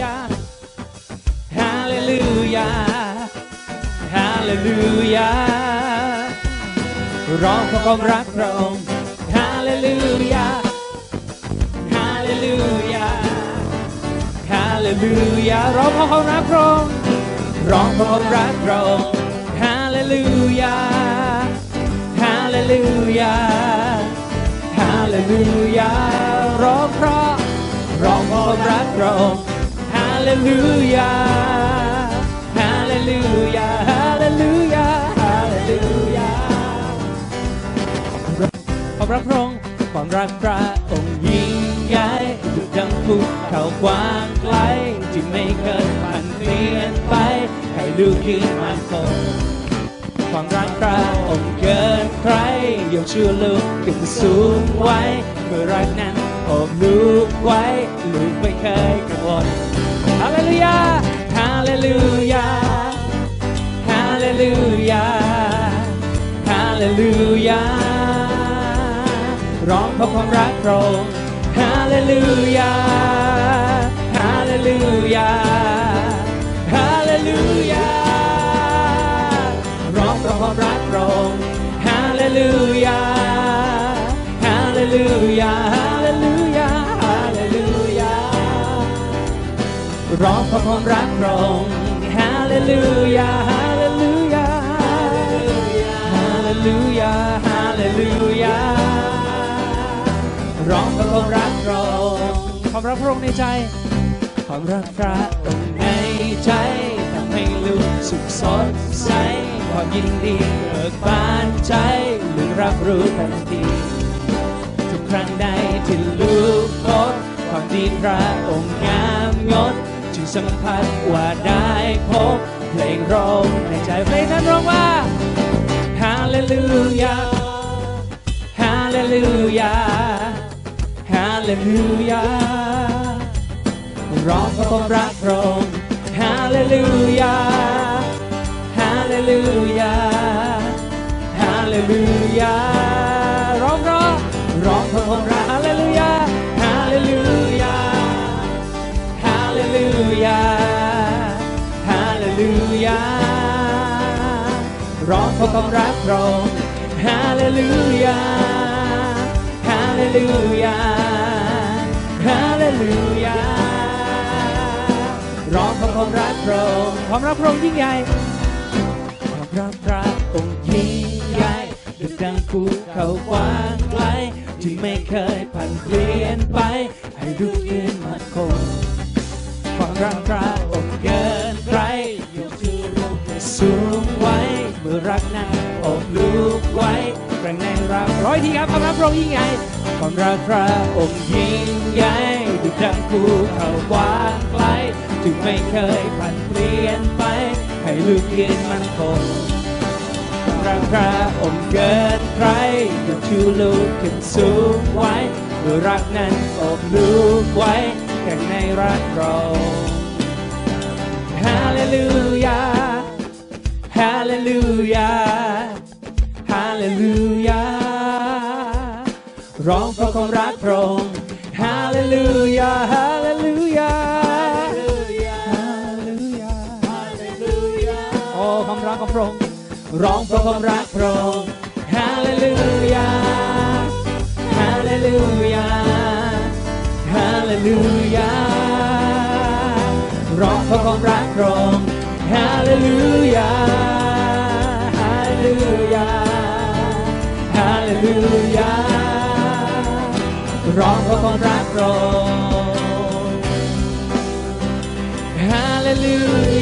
ยาฮาเลลูยาฮาเลลูยาร้องเพราะความรักพระองค์ฮาเลลูยาฮาเลลูยาฮาเลลูยาร้องเพราะความรักพระองค์ร้องเพราะความรักพระองค์ฮาเลลูยาฮาเลลูยาฮาเลลูยาร้องเพราะร้องเพราะความรักพระองค์ฮา เลลูยา ฮาเลลูยา ฮาเลลูยา ฮาเลลูยาความรักพระองความรักพระองค์ยิ่งใหญ่ดุจดังภูเขากว้างไกลที่ไม่เคยผ่านเปลี่ยนไป ให้ลูกยืนมั่นคงความรักพระองค์เกินใครยกชื่อลูกขึ้นสูงไว้ เมื่อรักนั้นโอบลูกไว้ ลูกไม่เคยกังวล เลลูยา ฮาเลลูยา ร้องเพราะความรักพระองค์ฮาเลลูยา ฮาเลลูยา ฮาเลลูยา ร้องเพราะความรักพระองค์ฮาเลลูยา ฮาเลลูยา ฮาเลลูยา ฮาเลลูยา ร้องเพราะความรักพระองค์ฮ ร้องเพราะความรักพระองค์ความรักพระองค์ในใจ ความรักพระองค์ในใจทำให้ลูกสุขสดใส ความยินดีเบิกบานใจลูกรับรู้ทันที ทุกครั้งใดที่ลูกพบความดีพระองค์งามงดจึงสัมผัสว่าได้พบเพลงร้องในใจเพลงนั้นร้องว่าฮาเลลูยาฮาเลลูยา ฮาเลลูยาร้องเพราะความรักพระองค์ฮาเลลูยาฮาเลลูยาฮาเลลูยาร้องร้องร้องเพราะความรักฮาเลลูยาฮาเลลูยาฮาเลลูยาฮาเลลูยาร้องเพราะความรักพระองค์ฮาเลลูยาฮา เลลูยาร้องเพราะความรักพระองค์ความรักพระองค์ยิ่งใหญ่ความรักพระองค์ยิ่งใหญ่ดุจดังภูเขากว้างไกลที่ไม่เคยผันเปลี่ยนไป ให้ดูยืนมั่นคงความรักพระองค์เกิ ร้อยทีครับความรักพระองค์ยิ่งใหญ่ความรักพระองค์ยิ่งใหญ่ดุจดังภูเขากว้างไกลถึงไม่เคยผ่านเปลี่ยนไป ให้ลูกยืนมันคงรักพระองค์เกินใครยกชูลูกขึ้นสูงไว้เมื่อรักนั้นอบลูกไว้แข่งในรักเราฮาเลลูยาฮาเลลูยาฮาเลลูยา ร้องเพราะความรักพระองค์ฮาเลลูยาฮาเลลูยาฮาเลลูยาโอ้ความรักของพระองค์ร้องเพราะความรักพระองค์ฮาเลลูยาฮาเลลูยาฮาเลลูยาร้องเพราะความรักพระองค์ฮาเลลูยาฮาเลลูยาฮาเลลูยา ร้องเพราะความรักพระองค์ฮาเลลูยา